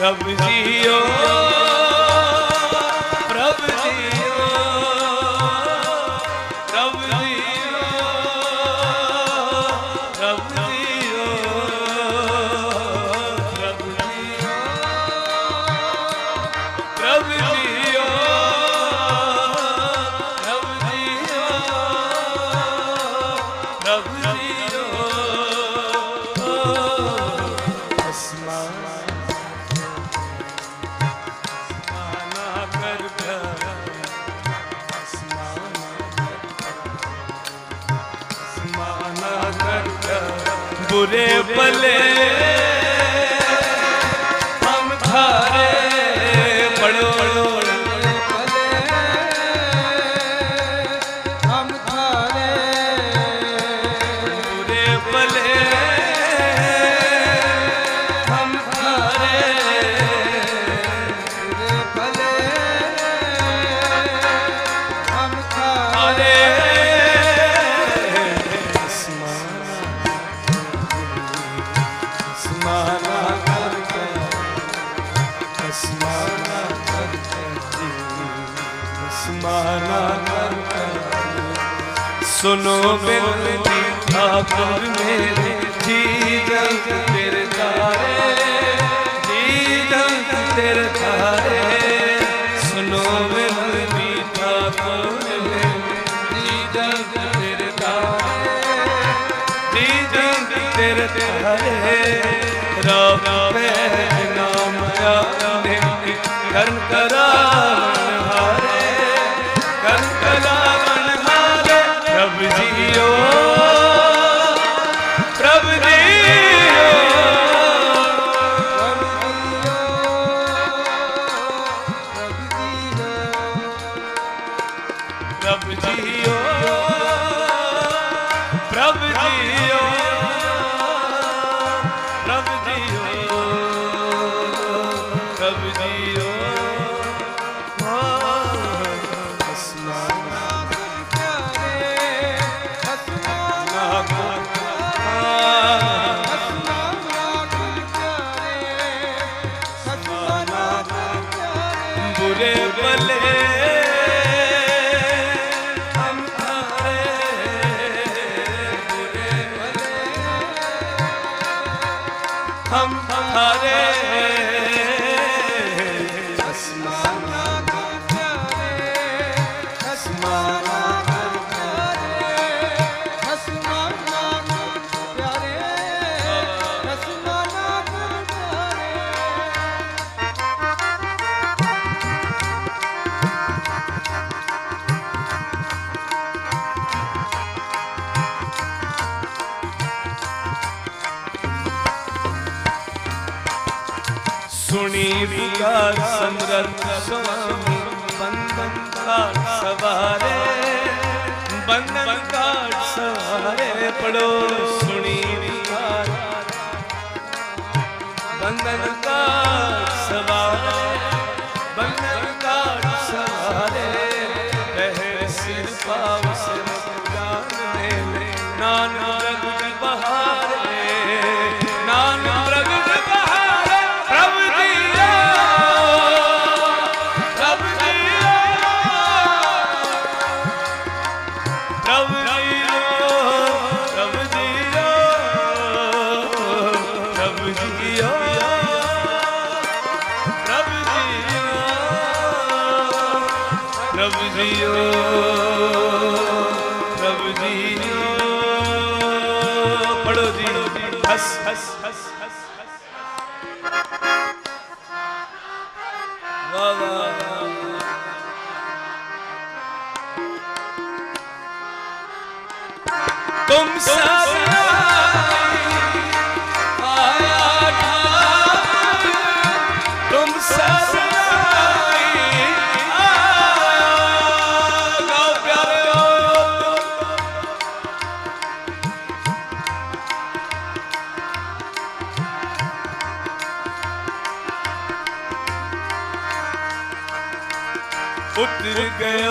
ਰੱਬ ਜੀਓ। રે ભલે माना कर सुनो बिरती ठाकुर मेरे जीजल तेरे तारे जीजल तेरे तारे सुनो बिरती ठाकुर मेरे जीजल तेरे तारे जीजल तेरे तारे ਪ੍ਰਭ ਜੀਓ। ਬੁਰੇ ਭਲੇ ਸੁਣੀ ਪੁਕਾਰ ਸਮਰਤ ਸੁਆਮੀ ਬੰਧਨ ਕਾਟ ਸਵਾਰੇ ਬੰਧਨ ਕਾਟ ਸਵਾਰੇ ਪੜੋ Come on. कर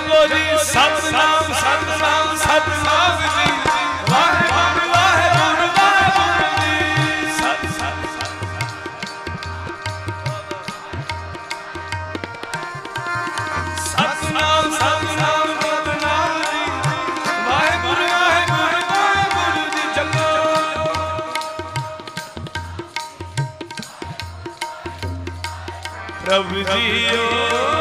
ਜਪੋ ਜੀ, ਸਤਨਾਮ ਸਤਨਾਮ ਸਤਨਾਮ ਜੀ। ਵਾਹਿਗੁਰੂ ਵਾਹਿਗੁਰੂ ਵਾਹਿਗੁਰੂ ਜੀ। ਸਤ ਸਤ ਸਤਨਾਮ ਸਤਨਾਮ ਸਤਨਾਮ ਜੀ। ਵਾਹਿਗੁਰੂ ਵਾਹਿਗੁਰੂ ਵਾਹਿਗੁਰੂ ਜੀ ਜਪੋ ਪ੍ਰਭ ਜੀਓ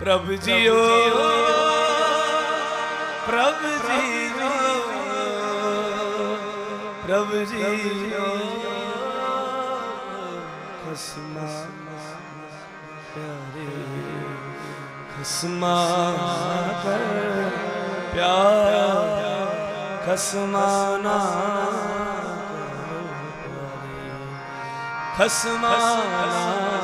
ਪ੍ਰਭ ਜੀਓ ਪ੍ਰਭ ਜੀਓ ਪ੍ਰਭ ਜੀਓ। ਖਸਮਾ, ਪਿਆਰੇ, ਖਸਮਾ ਕਰ, ਪਿਆਰ, ਖਸਮਾ ਨਾ ਕਰੋ, ਪਿਆਰੇ। ਖਸਮਾ ਨਾ